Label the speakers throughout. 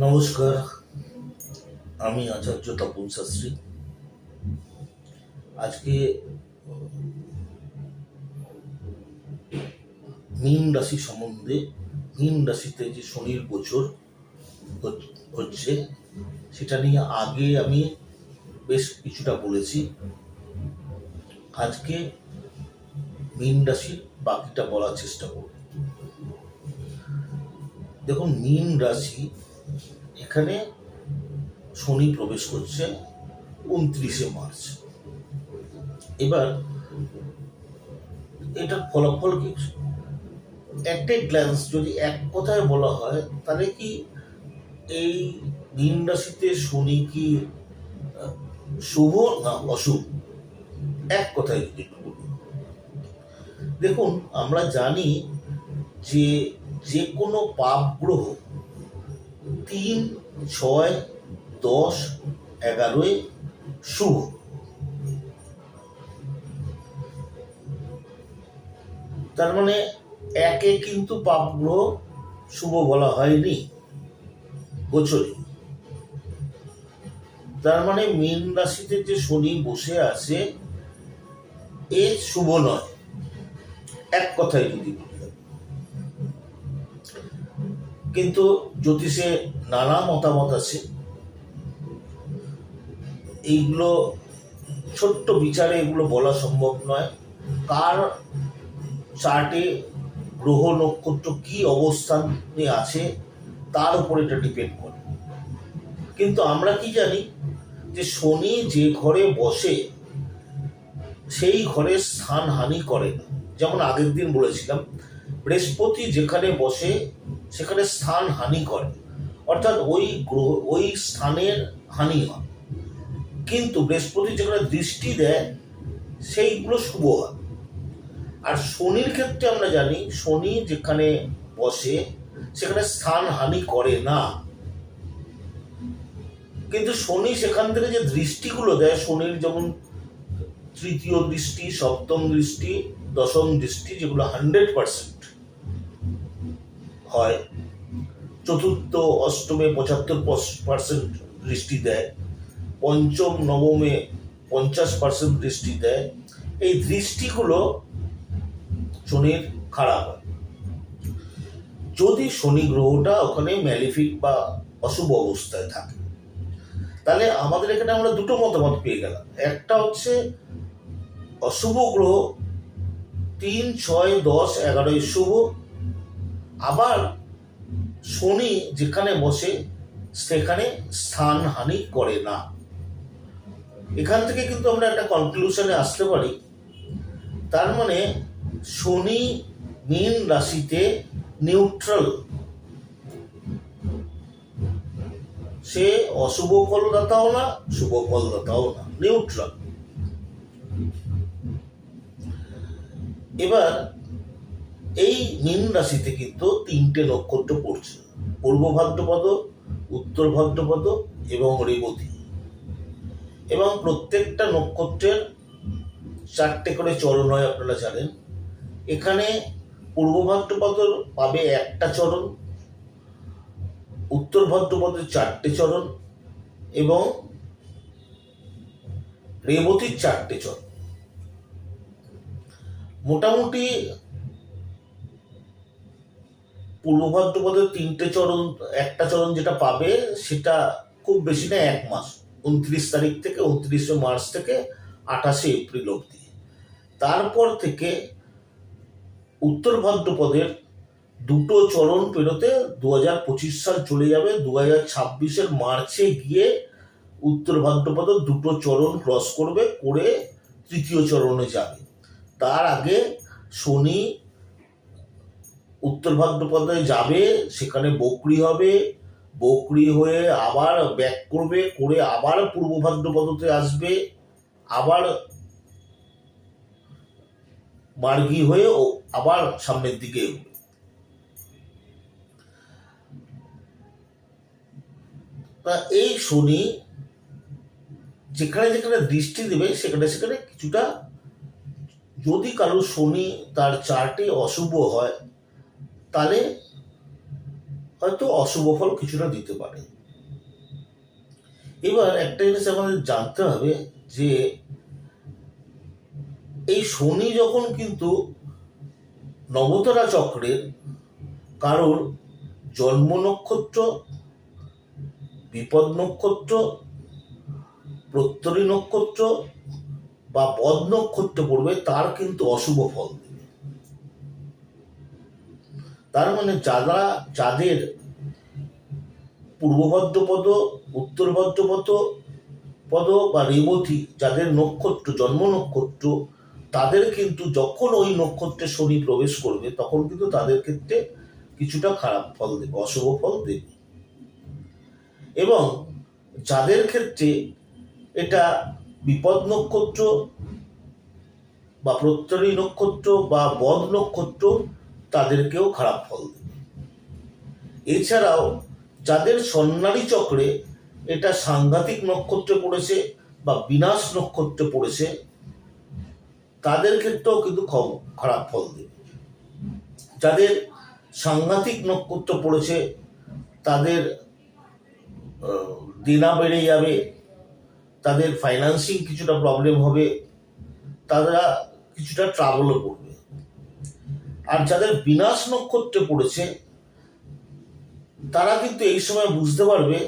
Speaker 1: নমস্কার, আমি আচার্য তপন শাস্ত্রী। আজকে, মীন রাশি সম্বন্ধে, মীন রাশিতে যে শনির গোচর হচ্ছে, সেটা নিয়ে আগে আমি বেশ কিছুটা বলেছি। আজকে মীন রাশির বাকিটা বলার চেষ্টা করব। দেখুন, মীন রাশি এখানে শনি প্রবেশ করছে উনত্রিশে মার্চ। এবার এটার ফলাফল কি? একটা গ্ল্যান্স যদি এক কথায় বলা হয়, তাহলে কি এই মীন রাশিতে শনি কি, শুভ না অশুভ? এক কথায় যদি দেখুন, আমরা জানি যে যে কোনো পাপ গ্রহ তিন, ছয়, দশ, এগারোয় শুভ তার মানে একে কিন্তু পাপ গ্রহ শুভ বলা হয়নি গোচরে তার মানে মীন রাশিতে যে শনি বসে আছে, এ শুভ নয়। এক কথায় যদি কিন্তু জ্যোতিষে নানা মতামত আছে। এইগুলো ছোট্ট বিচারে এগুলো বলা সম্ভব নয়। কার চার্টে গ্রহ, নক্ষত্র কি অবস্থানে আছে, তার উপর এটা ডিপেন্ড করে। কিন্তু আমরা কি জানি যে শনি যে ঘরে বসে, সেই ঘরে স্থান হানি করে যেমন আগের দিন বলেছিলাম, বৃহস্পতি যেখানে বসে সেখানে স্থান হানি করে। অর্থাৎ ওই গ্রহ, ওই স্থানের হানি হয়। কিন্তু বৃহস্পতি যেখানে দৃষ্টি দেয়, সেইগুলো শুভ হয়। আর শনির ক্ষেত্রে আমরা জানি, শনি যেখানে বসে, সেখানে স্থান হানি করে না। কিন্তু শনি সেখান থেকে যে দৃষ্টিগুলো দেয়, শনির যেমন তৃতীয় দৃষ্টি, সপ্তম দৃষ্টি, দশম দৃষ্টি, যেগুলো হান্ড্রেড পার্সেন্ট হয়। চতুর্থ, অষ্টমে পঁচাত্তর পার্সেন্ট দৃষ্টি দেয়। পঞ্চম, নবমে পঞ্চাশ পার্সেন্ট দৃষ্টি দেয়। এই দৃষ্টিগুলো শনির খারাপ হয়। যদি শনি গ্রহটা ওখানে ম্যালিফিক বা অশুভ অবস্থায় থাকে, তাহলে আমাদের এখানে আমরা দুটো মতামত পেয়ে গেলাম। একটা হচ্ছে অশুভ গ্রহ তিন, ছয়, দশ এগারোই শুভ আবার শনি যেখানে বসে, সেখানে স্থান হানি করে না। এখান থেকে কিন্তু আমরা একটা কনক্লুশনে আসতে পারি। তার মানে শনি মীন রাশিতে নিউট্রাল সে অশুভ ফলদাতাও না, শুভ ফলদাতাও না নিউট্রাল এবার এই মীন রাশিতে কিন্তু তিনটে নক্ষত্র পড়ছে। পূর্ব ভাদ্রপদ, উত্তর ভাদ্রপদ এবং রেবতী। এবং প্রত্যেকটা নক্ষত্রের চারটে করে চরণ হয় আপনারা জানেন। এখানে পূর্ব ভাদ্রপদর পাবে একটা চরণ, উত্তর ভাদ্রপদের চারটে চরণ এবং রেবতীর চারটে চরণ। মোটামুটি পূর্ব ভাদ্রপদের তিনটে চরণ, একটা চরণ যেটা পাবে সেটা খুব বেশি না, এক মাস। উনত্রিশ তারিখ থেকে, উনত্রিশে মার্চ থেকে আঠাশে এপ্রিল অবধি। তারপর থেকে উত্তর ভাদ্রপদের দুটো চরণ পেরোতে দু হাজার পঁচিশ সাল চলে যাবে। দু হাজার ছাব্বিশের মার্চে গিয়ে উত্তর ভাদ্রপদ দুটো চরণ ক্রস করবে, করে তৃতীয় চরণে যাবে। তার আগে শনি উত্তর ভাদ্রপদে যাবে, সেখানে বকরি হবে, বকরি হয়ে আবার ব্যাক করবে, করে আবার পূর্ব ভাদ্রপদতে আসবে, আবার মার্গী হয়ে আবার সামনের দিকে তা এই শনি যেখানে যেখানে দৃষ্টি দেবে, সেখানে সেখানে কিছুটা যদি কারও শনি তার চার্টে অশুভ হয় তাহলে হয়তো অশুভ ফল কিছুটা দিতে পারে। এবার একটা জিনিস আমাদের জানতে হবে যে, এই শনি যখন কিন্তু নবতারা চক্রের কারোর জন্ম নক্ষত্র, বিপদ নক্ষত্র, প্রত্যরী নক্ষত্র বা পদ নক্ষত্র পড়বে, তার কিন্তু অশুভ ফল। তার মানে যারা, যাদের পূর্ব ভদ্রপদ উত্তর ভদ্রপদ পদ বা রেবতী, যাদের নক্ষত্র, জন্ম নক্ষত্র, তাদের কিন্তু যখন ওই নক্ষত্রে শনি প্রবেশ করবে, তখন কিন্তু তাদের ক্ষেত্রে কিছুটা খারাপ ফল দেবে, অশুভ ফল দেবে। এবং যাদের ক্ষেত্রে এটা বিপদ নক্ষত্র বা প্রত্যরী নক্ষত্র বা বদ নক্ষত্র তাদেরকেও খারাপ ফল দেবে। এছাড়াও যাদের সন্ন্যারী চক্রে এটা সাংঘাতিক নক্ষত্রে পড়েছে বা বিনাশ নক্ষত্রে পড়েছে, তাদের ক্ষেত্রেও কিন্তু খারাপ ফল দেবে। যাদের সাংঘাতিক নক্ষত্র পড়েছে, তাদের দেনা বেড়ে যাবে, তাদের ফাইন্যান্সিং কিছুটা প্রবলেম হবে, তারা কিছুটা ট্রাভেলও করবে। আর যাদের বিনাশ নক্ষত্রে পড়েছে, তারা কিন্তু এই সময় বুঝতে পারবে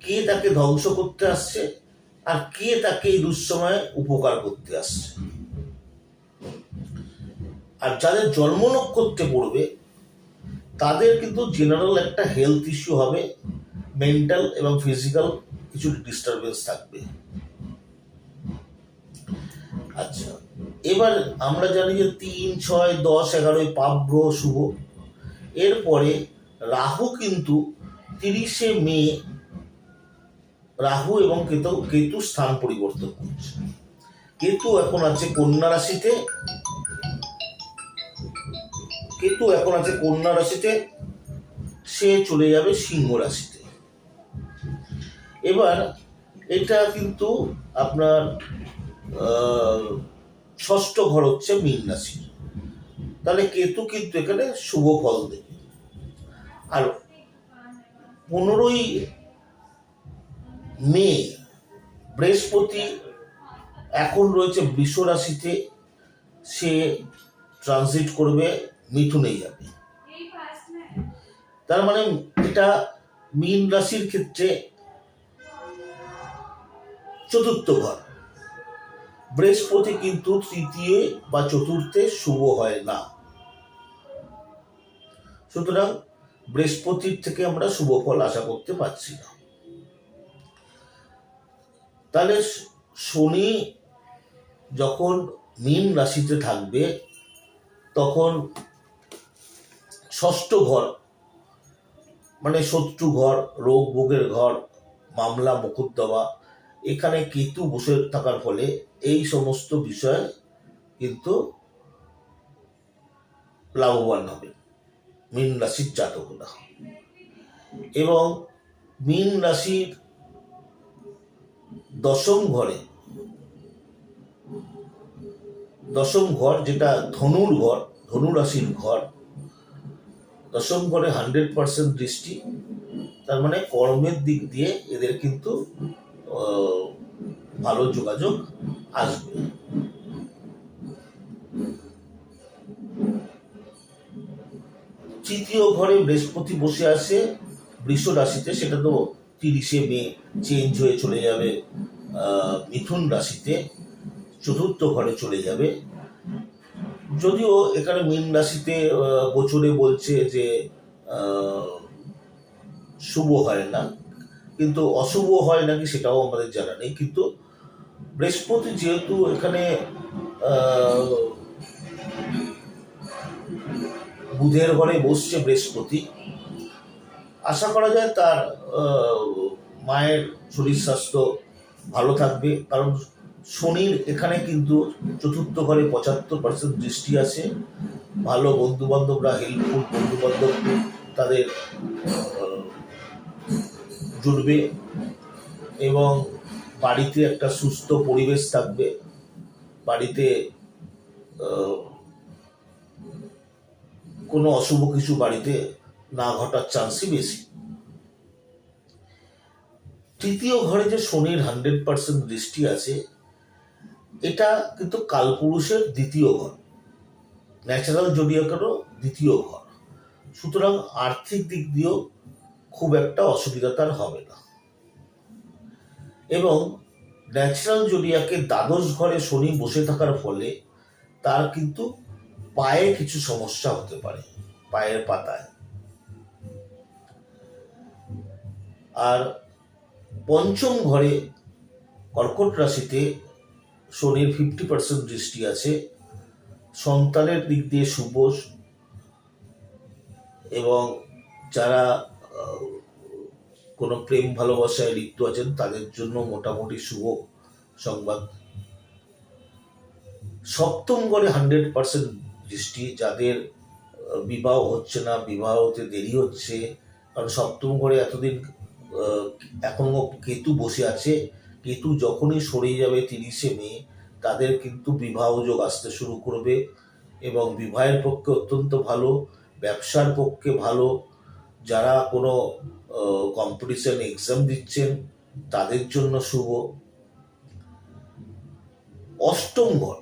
Speaker 1: কে তাকে ধ্বংস করতে আসছে আর কে তাকে এই দুঃসময়ে উপকার করতে আসছে। আর যাদের জন্ম নক্ষত্রে পড়বে, তাদের কিন্তু জেনারেল একটা হেলথ ইস্যু হবে মেন্টাল এবং ফিজিক্যাল কিছু ডিস্টারবেন্স থাকবে। আচ্ছা। এবার আমরা জানি যে তিন, ছয়, দশ, এগারোই পাপ গ্রহ শুভ। এরপরে রাহু কিন্তু তিরিশে মে রাহু এবং কেতু কেতু স্থান পরিবর্তন করছে। কেতু এখন আছে কন্যা রাশিতে। কেতু এখন আছে কন্যা রাশিতে। সে চলে যাবে সিংহ রাশিতে। এবার এটা কিন্তু আপনার ষষ্ঠ ঘর হচ্ছে মীন রাশি। তাহলে কেতু কিন্তু এখানে শুভ ফল দেবে আর পনেরোই মে, বৃহস্পতি এখন রয়েছে বৃষ রাশিতে। সে ট্রানজিট করবে মিথুনে যাবে। তার মানে এটা মীন রাশির ক্ষেত্রে চতুর্থ ঘর। বৃহস্পতি কিন্তু তৃতীয় বা চতুর্থে শুভ হয় না। সুতরাং বৃহস্পতির থেকে আমরা শুভ ফল আশা করতে পারছি না। তাহলে শনি যখন মীন রাশিতে থাকবে, তখন ষষ্ঠ ঘর মানে শত্রু ঘর, রোগ ভোগের ঘর, মামলা মোকদ্দমা এখানে কেতু বসে থাকার ফলে এই সমস্ত বিষয় কিন্তু লাভবান হবে। মীন রাশির জাতকরা। এবং মীন রাশির দশম ঘরে, দশম ঘর যেটা ধনুর ঘর, ধনু রাশির ঘর, দশম ঘরে হান্ড্রেড পার্সেন্ট দৃষ্টি, তার মানে কর্মের দিক দিয়ে এদের কিন্তু ভালো যোগাযোগ আসবে। তৃতীয় ঘরে বৃহস্পতি বসে আছে, বৃষ রাশিতে, সেটা তো তিরিশে মে চেঞ্জ হয়ে চলে যাবে মিথুন রাশিতে, চতুর্থ ঘরে চলে যাবে। যদিও এখানে মীন রাশিতে গোচরে বলছে যে শুভ হয় না, কিন্তু অশুভ হয় নাকি সেটাও আমাদের জানা নেই, কিন্তু বৃহস্পতি যেহেতু এখানে বুধের ঘরে বসছে বৃহস্পতি, আশা করা যায় তার মায়ের শরীর স্বাস্থ্য ভালো থাকবে। কারণ শনির এখানে কিন্তু চতুর্থ ঘরে পঁচাত্তর পার্সেন্ট দৃষ্টি আছে। ভালো বন্ধু বান্ধবরা হেল্পফুল বন্ধু বান্ধব তাদের জুড়বে এবং বাড়িতে একটা সুস্থ পরিবেশ থাকবে, বাড়িতে কোনো অশুভ কিছু বাড়িতে না ঘটার চান্সই বেশি। তৃতীয় ঘরে যে শনির হান্ড্রেড পার্সেন্ট দৃষ্টি আছে, এটা কিন্তু কালপুরুষের দ্বিতীয় ঘর ন্যাচারাল জোডিয়াকেরও দ্বিতীয় ঘর। সুতরাং আর্থিক দিক দিয়েও খুব একটা অসুবিধা তার হবে না। এবং ন্যাচারাল জোডিয়াকে দ্বাদশ ঘরে শনি বসে থাকার ফলে তার কিন্তু পায়ে কিছু সমস্যা হতে পারে, পায়ের পাতায়। আর পঞ্চম ঘরে কর্কট রাশিতে শনির ফিফটি পার্সেন্ট দৃষ্টি আছে। সন্তানের দিক দিয়ে শুভ এবং যারা কোনো প্রেম ভালোবাসায় লিপ্ত আছেন তাদের জন্য মোটামুটি শুভ সংবাদ। সপ্তম ঘরে হান্ড্রেড পার্সেন্ট দৃষ্টি যাদের বিবাহ হচ্ছে না বিবাহ হতে দেরি হচ্ছে কারণ সপ্তম ঘরে এতদিন আহ, এখনও কেতু বসে আছে। কেতু যখনই সরে যাবে তিরিশে মে তাদের কিন্তু বিবাহ যোগ আসতে শুরু করবে এবং বিবাহের পক্ষে অত্যন্ত ভালো ব্যবসার পক্ষে ভালো যারা কোনো কম্পিটিশন এক্সাম দিচ্ছেন তাদের জন্য শুভ। অষ্টম ঘর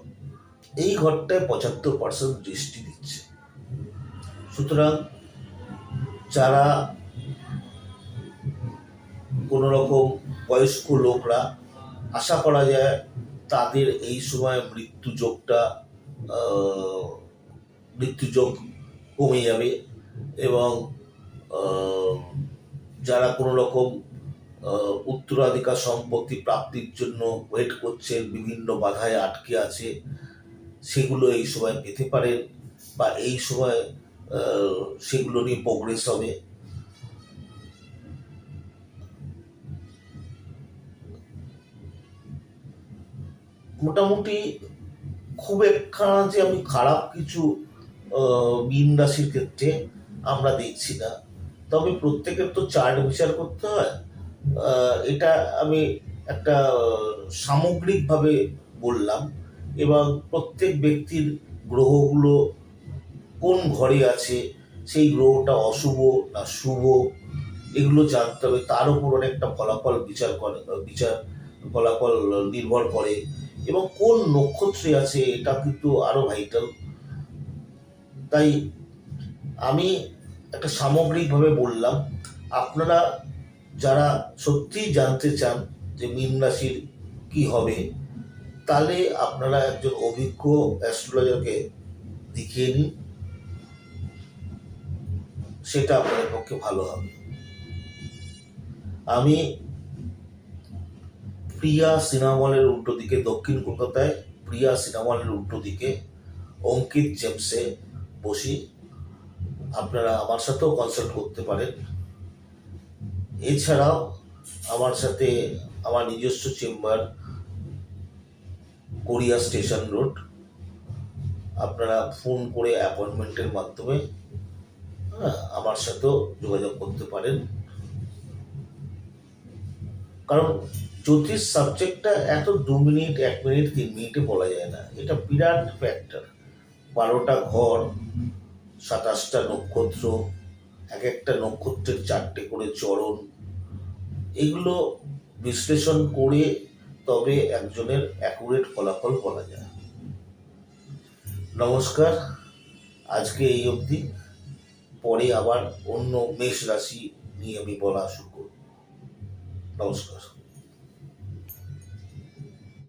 Speaker 1: এই ঘরটায় পঁচাত্তর পার্সেন্ট দৃষ্টি দিচ্ছে। সুতরাং যারা কোনো রকম বয়স্ক লোকরা আশা করা যায় তাদের এই সময় মৃত্যু যোগটা আহ, মৃত্যু যোগ কমে যাবে এবং যারা কোনো রকম উত্তরাধিকার সম্পত্তি প্রাপ্তির জন্য ওয়েট করছেন, বিভিন্ন বাধায় আটকে আছে, সেগুলো এই সময় পেতে পারেন বা এই সময় সেগুলো নিয়ে প্রোগ্রেস হবে। মোটামুটি খুব একখানা যে আমি খারাপ কিছু মীন রাশির ক্ষেত্রে আমরা দেখছি না। তবে প্রত্যেকের তো চার্ট বিচার করতে হয়। এটা আমি একটা সামগ্রিকভাবে বললাম। এবং প্রত্যেক ব্যক্তির গ্রহগুলো কোন ঘরে আছে, সেই গ্রহটা অশুভ না শুভ, এগুলো জানতে হবে। তার উপর অনেকটা ফলাফল বিচার করে, বিচার ফলাফল নির্ভর করে। এবং কোন নক্ষত্রে আছে, এটা কিন্তু আরও ভাইটাল তাই আমি একটা সামগ্রিকভাবে বললাম, আপনারা যারা সত্যিই জানতে চান যে মীন রাশির কি হবে, তাহলে আপনারা একজন অভিজ্ঞ অ্যাস্ট্রোলজারকে দেখিয়ে নিন। সেটা আপনাদের পক্ষে ভালো হবে। আমি প্রিয়া সিনেমলের উল্টো দিকে দক্ষিণ কলকাতায়, প্রিয়া সিনেমলের উল্টো দিকে অঙ্কিত জেমসে বসি। আপনারা আমার সাথেও কনসাল্ট করতে পারেন। এছাড়াও আমার সাথে আমার নিজস্ব চেম্বার কোরিয়া স্টেশন রোড। আপনারা ফোন করে অ্যাপয়েন্টমেন্টের মাধ্যমে হ্যাঁ, আমার সাথেও যোগাযোগ করতে পারেন। কারণ জ্যোতিষ সাবজেক্টটা এত দু মিনিট এক মিনিট তিন মিনিটে বলা যায় না। এটা বিরাট ফ্যাক্টর বারোটা ঘর সাতাশটা নক্ষত্র এক একটা নক্ষত্রের চারটে করে চরণ। এগুলো বিশ্লেষণ করে তবে একজনের অ্যাকুরেট ফলাফল বলা যায়। নমস্কার, আজকে এই অবধি। পরে আবার অন্য মেষ রাশি নিয়ে আমি বলা শুরু করব। নমস্কার।